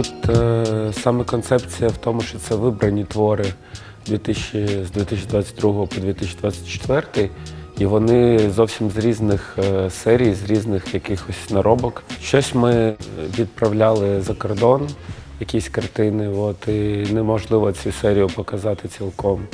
е, саме концепція в тому, що це вибрані твори 2000, з 2022 по 2024. І вони зовсім з різних е, серій, з різних якихось наробок. Щось ми відправляли за кордон, якісь картини, от, і неможливо цю серію показати цілком.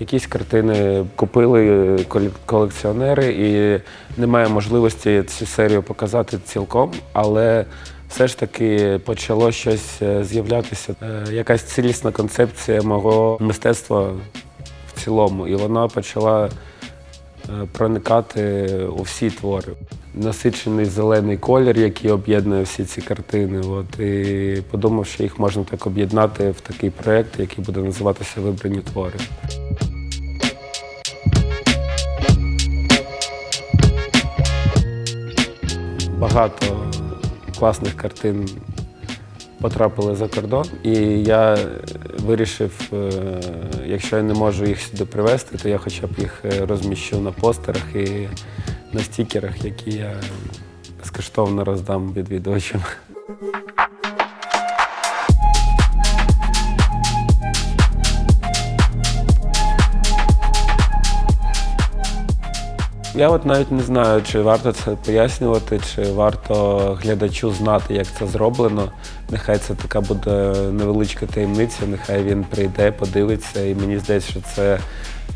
Якісь картини купили колекціонери, і немає можливості цю серію показати цілком, але все ж таки почало щось е, з'являтися, е, якась цілісна концепція мого мистецтва в цілому. І вона почала е, проникати у всі твори. Насичений зелений колір, який об'єднує всі ці картини. От, і подумав, що їх можна так об'єднати в такий проєкт, який буде називатися Вибрані твори. Багато класних картин потрапили за кордон, і я вирішив, е, якщо я не можу їх сюди привезти, то я хоча б їх е, розміщу на постерах і на стікерах, які я безкоштовно роздам відвідувачам. Я от навіть не знаю, чи варто це пояснювати, чи варто глядачу знати, як це зроблено. Нехай це така буде невеличка таємниця, нехай він прийде, подивиться. І мені здається, що це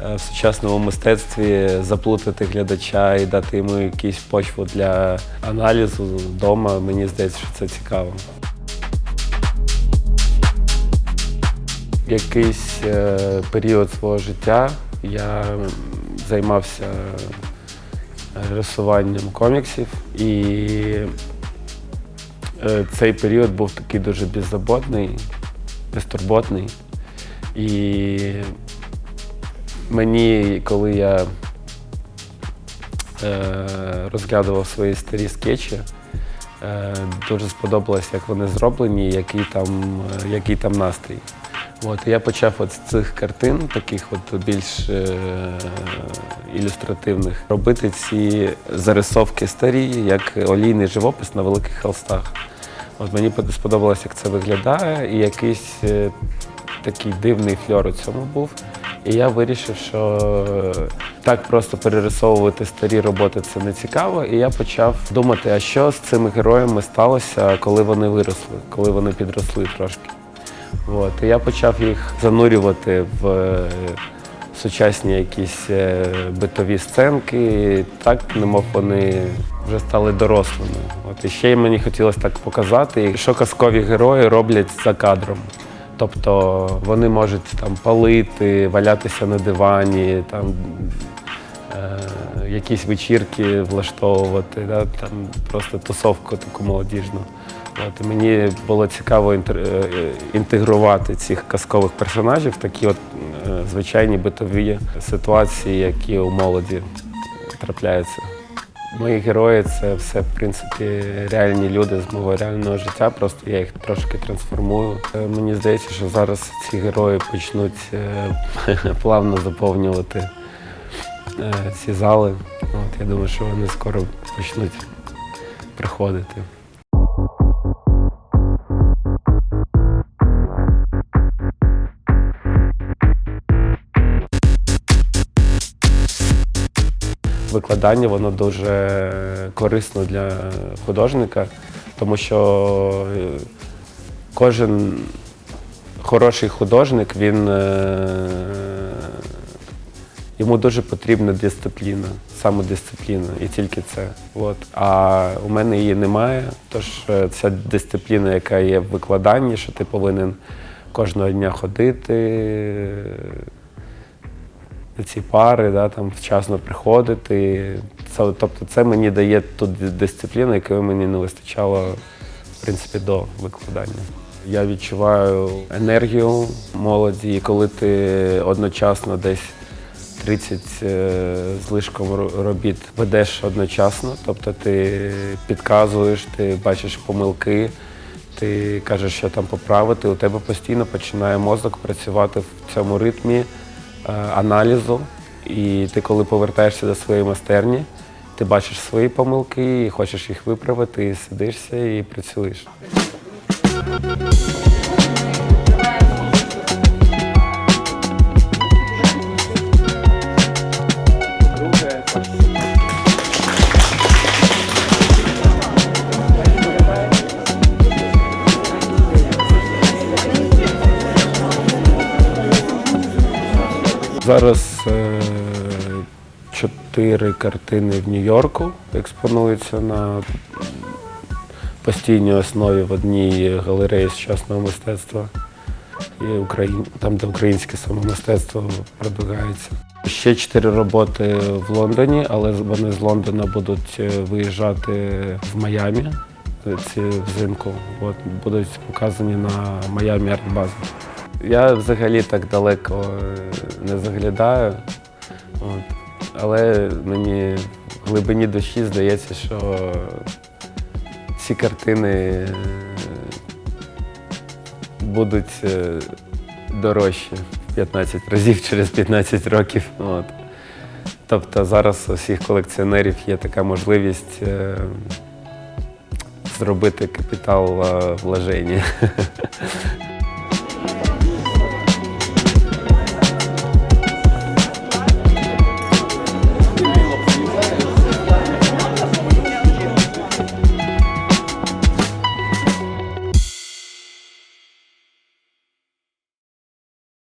е, в сучасному мистецтві заплутати глядача і дати йому якусь почву для аналізу вдома. Мені здається, що це цікаво. Якийсь е, період свого життя я займався рисуванням коміксів, і е, цей період був такий дуже беззаботний, безтурботний. І мені, коли я е, розглядував свої старі скетчі, е, дуже сподобалось, як вони зроблені, який там, який там настрій. От, я почав от з цих картин, таких от більш е, ілюстративних, робити ці зарисовки старі, як олійний живопис на великих холстах. От мені под- сподобалось, як це виглядає, і якийсь е, такий дивний фльор у цьому був. І я вирішив, що е, так просто перерисовувати старі роботи це не цікаво. І я почав думати, а що з цими героями сталося, коли вони виросли, коли вони підросли трошки. От, і я почав їх занурювати в е, сучасні якісь е, битові сценки, так, немов вони вже стали дорослими. От, і ще й мені хотілося так показати, що казкові герої роблять за кадром. Тобто вони можуть там палити, валятися на дивані, там е, якісь вечірки влаштовувати, да, там просто тусовку таку молодіжну. От, мені було цікаво е, е, інтегрувати цих казкових персонажів в такі от е, звичайні битові ситуації, які у молоді трапляються. Мої герої це все, в принципі, реальні люди з мого реального життя, просто я їх трошки трансформую. Мені здається, що зараз ці герої почнуть плавно заповнювати ці зали. От, я думаю, що вони скоро почнуть приходити. Викладання воно дуже корисно для художника, тому що е, кожен хороший художник, він е, йому дуже потрібна дисципліна, самодисципліна, і тільки це. От. А у мене її немає. Тож е, ця дисципліна, яка є в викладанні, що ти повинен кожного дня ходити, ці пари, да, там вчасно приходити. Це, тобто це мені дає ту дисципліну, якої мені не вистачало в принципі, до викладання. Я відчуваю енергію молоді, і коли ти одночасно десь 30 е, з лишком робіт ведеш одночасно, тобто ти підказуєш, ти бачиш помилки, ти кажеш, що там поправити, у тебе постійно починає мозок працювати в цьому ритмі аналізу. І ти, коли повертаєшся до своєї майстерні, ти бачиш свої помилки і хочеш їх виправити, і сидишся і працюєш. Зараз е, чотири картини в Нью-Йорку експонуються на постійній основі в одній галереї сучасного мистецтва, там, де українське саме мистецтво продвигається. Ще чотири роботи в Лондоні, але вони з Лондона будуть е, виїжджати в Майамі е, ці взимку. От, будуть показані на Майамі арт-базі. Я взагалі так далеко е, не заглядаю, от. але мені в глибині душі здається, що ці картини е, будуть е, дорожчі в 15 разів через 15 років. От. Тобто зараз у всіх колекціонерів є така можливість зробити капітал вложення.